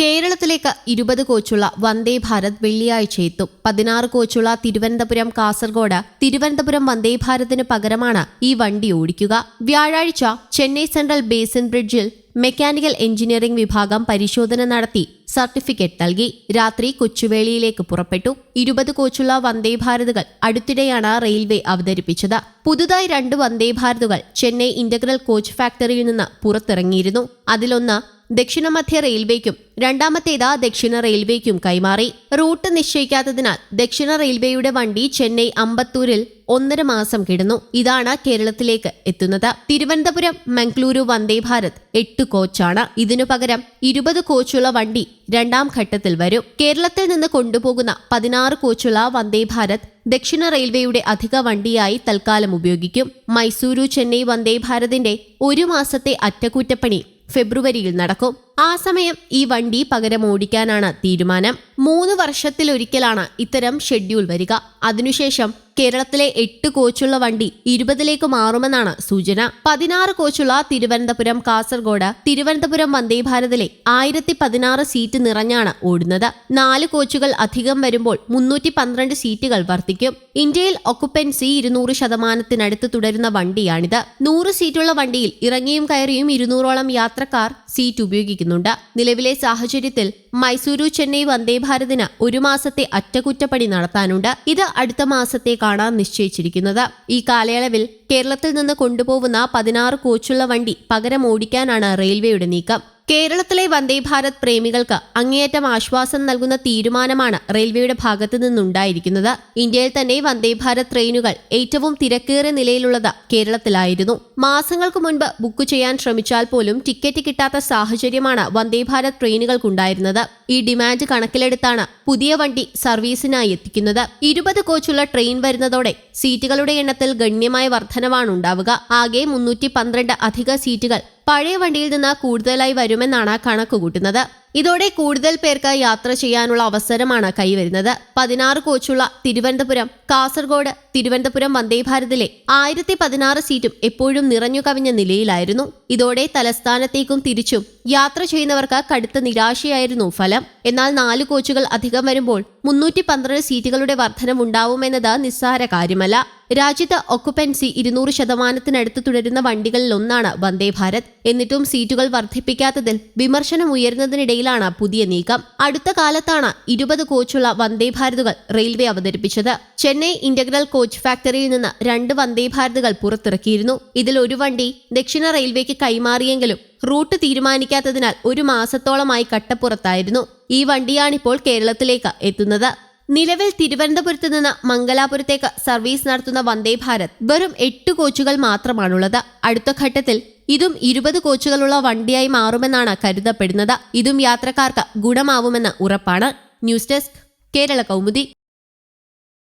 കേരളത്തിലേക്ക് ഇരുപത് കോച്ചുള്ള വന്ദേ ഭാരത് വെള്ളിയാഴ്ച എത്തും പതിനാറ് കോച്ചുള്ള തിരുവനന്തപുരം കാസർഗോഡ് തിരുവനന്തപുരം വന്ദേ ഭാരതിന് പകരമാണ് ഈ വണ്ടി ഓടിക്കുക. വ്യാഴാഴ്ച ചെന്നൈ സെൻട്രൽ ബേസിൻ ബ്രിഡ്ജിൽ മെക്കാനിക്കൽ എഞ്ചിനീയറിംഗ് വിഭാഗം പരിശോധന നടത്തി സർട്ടിഫിക്കറ്റ് നൽകി. രാത്രി കൊച്ചുവേളിയിലേക്ക് പുറപ്പെട്ടു. ഇരുപത് കോച്ചുള്ള വന്ദേ ഭാരതുകൾ അടുത്തിടെയാണ് റെയിൽവേ അവതരിപ്പിച്ചത്. പുതുതായി രണ്ട് വന്ദേ ഭാരതുകൾ ചെന്നൈ ഇന്റഗ്രൽ കോച്ച് ഫാക്ടറിയിൽ നിന്ന് പുറത്തിറങ്ങിയിരുന്നു. അതിലൊന്ന് ദക്ഷിണ മധ്യ റെയിൽവേക്കും രണ്ടാമത്തേത് ദക്ഷിണ റെയിൽവേക്കും കൈമാറി. റൂട്ട് നിശ്ചയിക്കാത്തതിനാൽ ദക്ഷിണ റെയിൽവേയുടെ വണ്ടി ചെന്നൈ അമ്പത്തൂരിൽ ഒന്നര മാസം കിടന്നു. ഇതാണ് കേരളത്തിലേക്ക് എത്തുന്നത്. തിരുവനന്തപുരം മംഗളൂരു വന്ദേ ഭാരത് എട്ട് കോച്ചാണ്. ഇതിനു പകരം ഇരുപത് കോച്ചുള്ള വണ്ടി രണ്ടാം ഘട്ടത്തിൽ വരും. കേരളത്തിൽ നിന്ന് കൊണ്ടുപോകുന്ന പതിനാറ് കോച്ചുള്ള വന്ദേ ഭാരത് ദക്ഷിണ റെയിൽവേയുടെ അധിക വണ്ടിയായി തൽക്കാലം ഉപയോഗിക്കും. മൈസൂരു ചെന്നൈ വന്ദേ ഭാരതിന്റെ ഒരു മാസത്തെ അറ്റകുറ്റപ്പണി ഫെബ്രുവരിയിൽ നടക്കും ആ സമയം ഈ വണ്ടി പകരം ഓടിക്കാനാണ് തീരുമാനം. മൂന്ന് വർഷത്തിലൊരിക്കലാണ് ഇത്തരം ഷെഡ്യൂൾ വരിക. അതിനുശേഷം കേരളത്തിലെ എട്ട് കോച്ചുള്ള വണ്ടി ഇരുപതിലേക്ക് മാറുമെന്നാണ് സൂചന. പതിനാറ് കോച്ചുള്ള തിരുവനന്തപുരം കാസർഗോഡ് തിരുവനന്തപുരം വന്ദേ ഭാരതിലെ ആയിരത്തി പതിനാറ് സീറ്റ് നിറഞ്ഞാണ് ഓടുന്നത്. നാല് കോച്ചുകൾ അധികം വരുമ്പോൾ മുന്നൂറ്റി പന്ത്രണ്ട് സീറ്റുകൾ വർദ്ധിക്കും. ഇന്ത്യയിൽ ഒക്കുപ്പൻസി ഇരുന്നൂറ് ശതമാനത്തിനടുത്ത് തുടരുന്ന വണ്ടിയാണിത്. നൂറ് സീറ്റുള്ള വണ്ടിയിൽ ഇറങ്ങിയും കയറിയും ഇരുന്നൂറോളം യാത്രക്കാർ സീറ്റ് ഉപയോഗിക്കുന്നുണ്ട് നിലവിലെ സാഹചര്യത്തിൽ മൈസൂരു ചെന്നൈ വന്ദേ ഭാരതിന് ഒരു മാസത്തെ അറ്റകുറ്റപ്പണി നടത്താനുണ്ട്. ഇത് അടുത്ത മാസത്തേക്കാണ് നിശ്ചയിച്ചിരിക്കുന്നത്. ഈ കാലയളവിൽ കേരളത്തിൽ നിന്ന് കൊണ്ടുപോകുന്ന പതിനാറ് കോച്ചുള്ള വണ്ടി പകരം ഓടിക്കാനാണ് റെയിൽവേയുടെ നീക്കം. കേരളത്തിലെ വന്ദേ ഭാരത് പ്രേമികൾക്ക് അങ്ങേയറ്റം ആശ്വാസം നൽകുന്ന തീരുമാനമാണ് റെയിൽവേയുടെ ഭാഗത്തു നിന്നുണ്ടായിരിക്കുന്നത്. ഇന്ത്യയിൽ തന്നെ വന്ദേ ഭാരത് ട്രെയിനുകൾ ഏറ്റവും തിരക്കേറിയ നിലയിലുള്ളത് കേരളത്തിലായിരുന്നു. മാസങ്ങൾക്ക് മുൻപ് ബുക്ക് ചെയ്യാൻ ശ്രമിച്ചാൽ പോലും ടിക്കറ്റ് കിട്ടാത്ത സാഹചര്യമാണ് വന്ദേ ഭാരത് ട്രെയിനുകൾക്കുണ്ടായിരുന്നത്. ഈ ഡിമാൻഡ് കണക്കിലെടുത്താണ് പുതിയ വണ്ടി സർവീസിനായി എത്തിക്കുന്നത്. ഇരുപത് കോച്ചുള്ള ട്രെയിൻ വരുന്നതോടെ സീറ്റുകളുടെ എണ്ണത്തിൽ ഗണ്യമായ വർധനവാണ് ഉണ്ടാവുക ആകെ മുന്നൂറ്റി പന്ത്രണ്ട് അധിക സീറ്റുകൾ പഴയ വണ്ടിയിൽ നിന്ന് കൂടുതലായി വരുമെന്നാണ് കണക്ക് കൂട്ടുന്നത്. ഇതോടെ കൂടുതൽ പേർക്ക് യാത്ര ചെയ്യാനുള്ള അവസരമാണ് കൈവരുന്നത്. പതിനാറ് കോച്ചുള്ള തിരുവനന്തപുരം കാസർഗോഡ് തിരുവനന്തപുരം വന്ദേഭാരതിലെ ആയിരത്തി പതിനാറ് സീറ്റും എപ്പോഴും നിറഞ്ഞു കവിഞ്ഞ നിലയിലായിരുന്നു. ഇതോടെ തലസ്ഥാനത്തേക്കും തിരിച്ചും യാത്ര ചെയ്യുന്നവർക്ക് കടുത്ത നിരാശയായിരുന്നു ഫലം. എന്നാൽ നാല് കോച്ചുകൾ അധികം വരുമ്പോൾ മുന്നൂറ്റി പന്ത്രണ്ട് സീറ്റുകളുടെ വർധനമുണ്ടാവുമെന്നത് നിസ്സാര കാര്യമല്ല. രാജ്യത്ത് ഒക്കുപ്പൻസി ഇരുന്നൂറ് ശതമാനത്തിനടുത്ത് തുടരുന്ന വണ്ടികളിൽ ഒന്നാണ് വന്ദേ ഭാരത്. എന്നിട്ടും സീറ്റുകൾ വർദ്ധിപ്പിക്കാത്തതിൽ വിമർശനം ഉയർന്നതിനിടയിലാണ് പുതിയ നീക്കം. അടുത്ത കാലത്താണ് ഇരുപത് കോച്ചുള്ള വന്ദേ ഭാരതുകൾ റെയിൽവേ അവതരിപ്പിച്ചത്. ചെന്നൈ ഇന്റഗ്രൽ കോച്ച് ഫാക്ടറിയിൽ നിന്ന് രണ്ട് വന്ദേ ഭാരതുകൾ പുറത്തിറക്കിയിരുന്നു. ഇതിൽ ഒരു വണ്ടി ദക്ഷിണ റെയിൽവേക്ക് കൈമാറിയെങ്കിലും റൂട്ട് തീരുമാനിക്കാത്തതിനാൽ ഒരു മാസത്തോളമായി കട്ടപ്പുറത്തായിരുന്നു. ഈ വണ്ടിയാണിപ്പോൾ കേരളത്തിലേക്ക് എത്തുന്നത്. നിലവിൽ തിരുവനന്തപുരത്ത് നിന്ന് മംഗലാപുരത്തേക്ക് സർവീസ് നടത്തുന്ന വന്ദേ ഭാരത് വെറും എട്ട് കോച്ചുകൾ മാത്രമാണുള്ളത്. അടുത്ത ഘട്ടത്തിൽ ഇതും ഇരുപത് കോച്ചുകളുള്ള വണ്ടിയായി മാറുമെന്നാണ് കരുതപ്പെടുന്നത്. ഇതും യാത്രക്കാർക്ക് ഗുണമാവുമെന്ന് ഉറപ്പാണ്. News desk Kerala Kaumudi.